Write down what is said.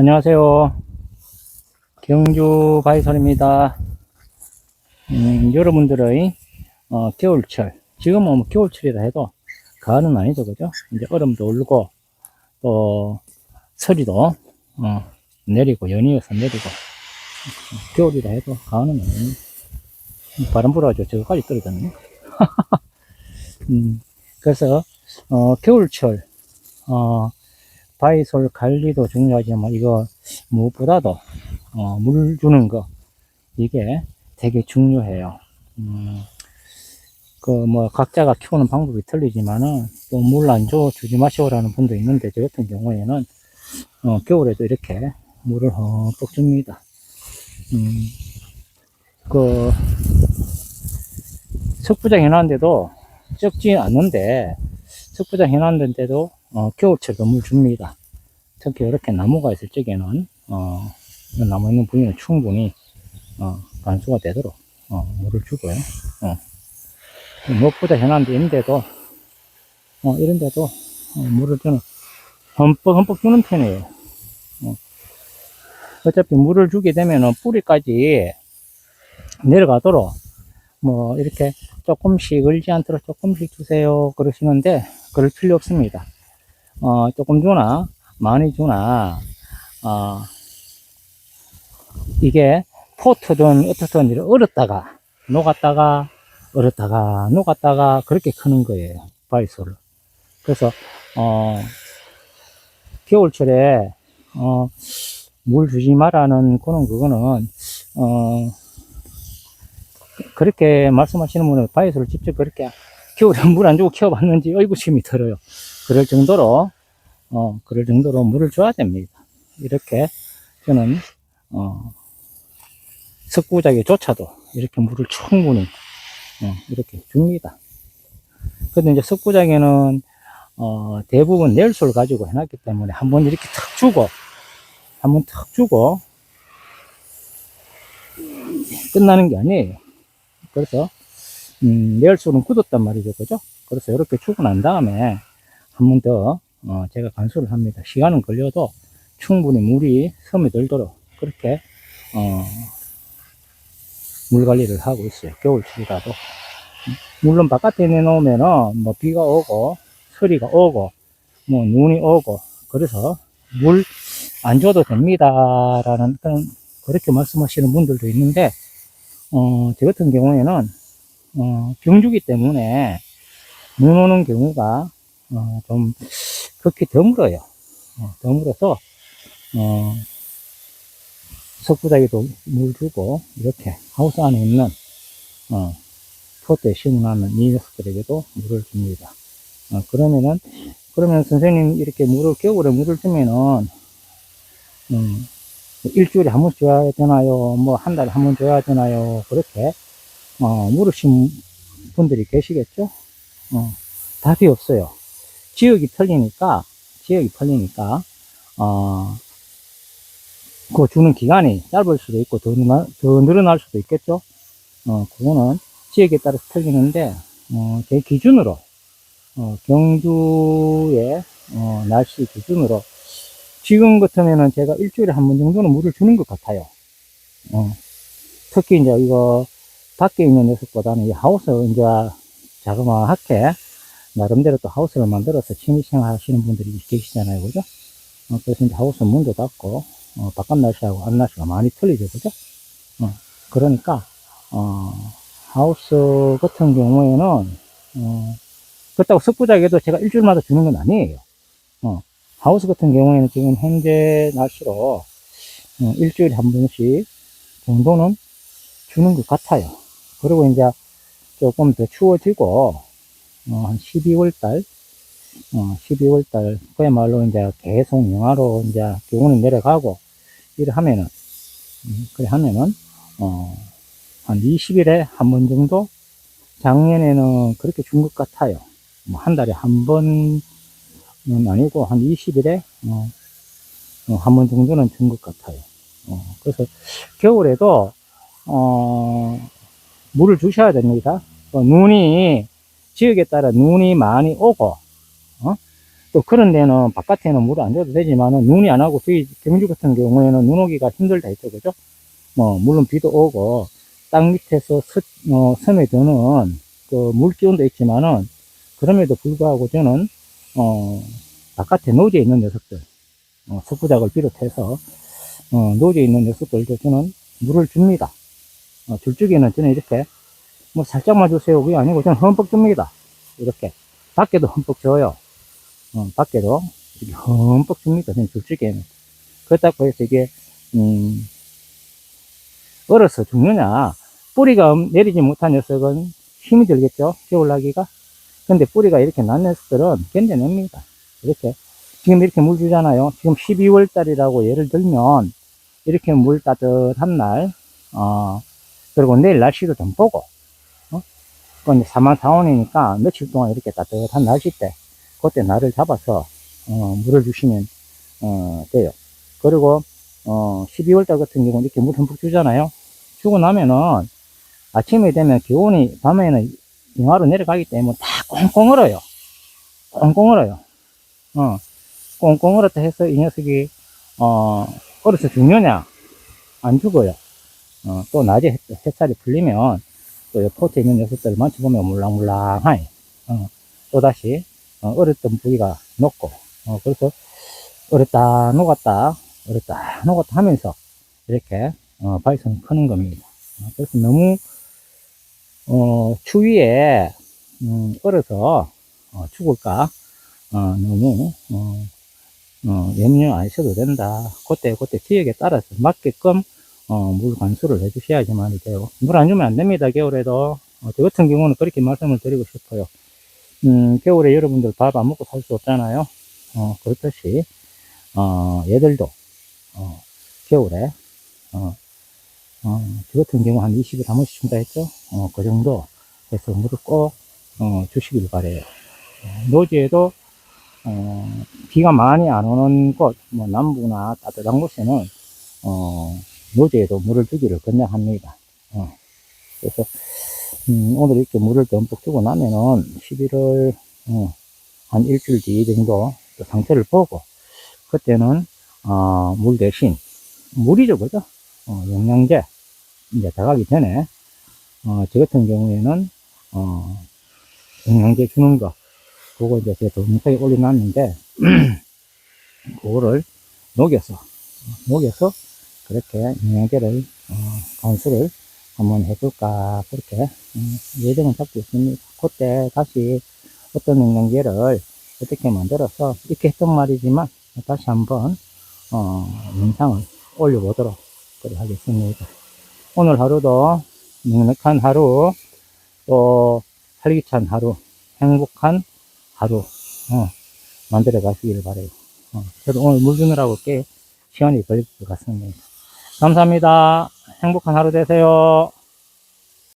안녕하세요. 경주 바이솔입니다. 음, 여러분들의 어, 겨울철, 지금은 뭐 겨울철이라 해도 가을은 아니죠, 그죠? 이제 얼음도 울고 또 서리도 어, 내리고 연이어서 내리고 겨울이라 해도 가을은 아니에요. 바람 불어가지고 저거까지 떨어졌네. 음, 그래서 어, 겨울철 어, 바이솔 관리도 중요하지만 이거 무엇보다도 어, 물 주는 거 이게 되게 중요해요. 음, 그뭐 각자가 키우는 방법이 틀리지만은 또 물 안 줘 주지 마시오라는 분도 있는데 저 같은 경우에는 어, 겨울에도 이렇게 물을 흠뻑 줍니다. 음, 그 석부장 해놨는데도 적지 않는데 석부장 해놨는데도 어, 겨울철도 물 줍니다. 특히 이렇게 나무가 있을 적에는 어, 이 나무 있는 부위는 충분히 어, 간수가 되도록 어, 물을 주고요. 어. 무엇보다 해놨는데 인데도 어, 이런데도 어, 물을 저는 흠뻑 흠뻑 주는 편이에요. 어. 어차피 물을 주게 되면은 뿌리까지 내려가도록 뭐 이렇게 조금씩 얼지 않도록 조금씩 주세요 그러시는데 그럴 필요 없습니다. 어, 조금 주나? 많이 주나? 어, 이게 포트든 어떻든 얼었다가 녹았다가 얼었다가 녹았다가 그렇게 크는 거예요 바이솔을 그래서 어, 겨울철에 어, 물 주지 말라는 그런 그거는 어, 그렇게 말씀하시는 분은 바이솔을 직접 그렇게 겨울에 물 안 주고 키워봤는지 의구심이 들어요 그럴 정도로 어, 그럴 정도로 물을 줘야 됩니다. 이렇게 저는 어, 석부작에조차도 이렇게 물을 충분히 어, 이렇게 줍니다. 근데 이제 석부작에는 어, 대부분 내일수를 가지고 해놨기 때문에 한번 이렇게 탁 주고 한번 탁 주고 끝나는 게 아니에요. 그래서 음, 내일수는 굳었단 말이죠, 그죠? 그래서 이렇게 주고 난 다음에 한번더 어, 제가 간수를 합니다. 시간은 걸려도 충분히 물이 스며들도록 그렇게 어, 물 관리를 하고 있어요. 겨울철이라도. 물론 바깥에 내놓으면은 뭐 비가 오고 서리가 오고 뭐 눈이 오고 그래서 물 안 줘도 됩니다라는 그런 그렇게 말씀하시는 분들도 있는데 어, 저 같은 경우에는 어, 병주기 때문에 눈 오는 경우가 어, 좀 극히 드물어요. 어, 드물어서 어, 석부다기도 물 주고 이렇게 하우스 안에 있는 어, 포트에 심어놓는 이 녀석들에게도 물을 줍니다. 어, 그러면은 그러면 선생님 이렇게 물을 겨울에 물을 주면은 음, 일주일에 한 번 줘야 되나요? 뭐 한 달에 한 번 줘야 되나요? 그렇게 어, 물으신 분들이 계시겠죠? 어, 답이 없어요. 지역이 틀리니까, 지역이 틀리니까, 어, 그 주는 기간이 짧을 수도 있고, 더, 늘어나, 더 늘어날 수도 있겠죠? 어, 그거는 지역에 따라서 틀리는데, 어, 제 기준으로, 어, 경주의, 어, 날씨 기준으로, 지금 같으면은 제가 일주일에 한 번 정도는 물을 주는 것 같아요. 어, 특히 이제 이거, 밖에 있는 녀석보다는 이 하우스 이제 자그마하게 나름대로 또 하우스를 만들어서 취미생활 하시는 분들이 계시잖아요. 그죠? 어, 그래서 이제 하우스 문도 닫고, 어, 바깥 날씨하고 안 날씨가 많이 틀리죠. 그죠? 어, 그러니까, 어, 하우스 같은 경우에는, 어, 그렇다고 석부작에도 제가 일주일마다 주는 건 아니에요. 어, 하우스 같은 경우에는 지금 현재 날씨로, 어, 일주일에 한 번씩 정도는 주는 것 같아요. 그리고 이제 조금 더 추워지고, 어, 한 12월 달, 어, 12월 달, 그야말로 이제 계속 영하로 이제 기온이 내려가고, 이래 하면은, 음, 그래 하면은, 어, 한 20일에 한 번 정도? 작년에는 그렇게 준 것 같아요. 뭐 한 달에 한 번은 아니고, 한 20일에, 어, 한번 정도는 준 것 같아요. 어, 그래서 겨울에도, 어, 물을 주셔야 됩니다. 어, 눈이 지역에 따라 눈이 많이 오고 어? 또 그런 데는 바깥에는 물을 안 줘도 되지만은 눈이 안 하고 저희 경주 같은 경우에는 눈 오기가 힘들다 했죠. 그죠? 뭐, 물론 비도 오고 땅 밑에서 스, 어, 스며드는 그 물기운도 있지만은 그럼에도 불구하고 저는 어, 바깥에 노지에 있는 녀석들, 어, 석부작을 비롯해서 어, 노지에 있는 녀석들도 저는 물을 줍니다. 어, 줄 적에는 저는 이렇게 뭐 살짝만 주세요. 그게 아니고 저는 흠뻑 줍니다. 이렇게. 밖에도 흠뻑 줘요. 어, 밖에도 이렇게 흠뻑 줍니다. 저는 줄 적에는. 그렇다고 해서 이게, 음, 얼어서 죽느냐. 뿌리가 내리지 못한 녀석은 힘이 들겠죠. 겨울나기가. 근데 뿌리가 이렇게 난 녀석들은 견뎌냅니다. 이렇게. 지금 이렇게 물 주잖아요. 지금 12월 달이라고 예를 들면, 이렇게 물 따뜻한 날, 어, 그리고 내일 날씨도 좀 보고, 어? 그 이제 4만 4원이니까 며칠 동안 이렇게 따뜻한 날씨 때, 그때 날을 잡아서, 어, 물을 주시면, 어, 돼요. 그리고, 어, 12월 달 같은 경우는 이렇게 물 듬뿍 주잖아요. 주고 나면은, 아침에 되면 기온이 밤에는 영하로 내려가기 때문에 다 꽁꽁 얼어요. 꽁꽁 얼어요. 어, 꽁꽁 얼었다 해서 이 녀석이, 어, 얼어서 죽느냐? 안 죽어요. 어, 또 낮에 햇, 햇살이 풀리면, 또 포트에 있는 녀석들을 만져보면 물랑물랑하니, 어, 또다시, 어, 얼었던 부위가 녹고, 어, 그래서, 얼었다, 녹았다, 얼었다, 녹았다 하면서, 이렇게, 어, 바이선을 크는 겁니다. 어, 그래서 너무, 어, 추위에, 음, 얼어서, 어, 죽을까, 어, 너무, 어, 어, 염려 안 하셔도 된다. 그때, 그때 지역에 따라서 맞게끔, 어, 물 관수를 해주셔야지만이 돼요. 물 안 주면 안 됩니다, 겨울에도. 어, 저 같은 경우는 그렇게 말씀을 드리고 싶어요. 음, 겨울에 여러분들 밥 안 먹고 살 수 없잖아요. 어, 그렇듯이, 어, 얘들도, 어, 겨울에, 어, 어, 저 같은 경우 한 20일 한 번씩 준다 했죠? 어, 그 정도 해서 물을 꼭, 어, 주시길 바래요. 어, 노지에도, 어, 비가 많이 안 오는 곳, 뭐, 남부나 따뜻한 곳에는, 어, 노지에도 물을 주기를 권장합니다. 어, 그래서, 음, 오늘 이렇게 물을 듬뿍 주고 나면은 11월, 어, 한 일주일 뒤 정도 또 상태를 보고, 그때는, 어, 물 대신, 물이죠, 그죠? 어, 영양제, 이제 들어가기 전에, 어, 저 같은 경우에는, 어, 영양제 주는 거, 그거 이제 제가 동영상에 올려놨는데, 그거를 녹여서, 녹여서, 그렇게 영양제를, 어, 간수를 한번 해볼까, 그렇게, 음, 예정을 잡고 있습니다. 그때 다시 어떤 영양제를 어떻게 만들어서, 이렇게 했던 말이지만, 다시 한번, 어, 영상을 올려보도록 하겠습니다. 오늘 하루도 넉넉한 하루, 또 활기찬 하루, 행복한 하루, 어, 만들어 가시기를 바래요. 어, 저도 오늘 물 주느라고 꽤 시간이 걸릴 것 같습니다. 감사합니다. 행복한 하루 되세요.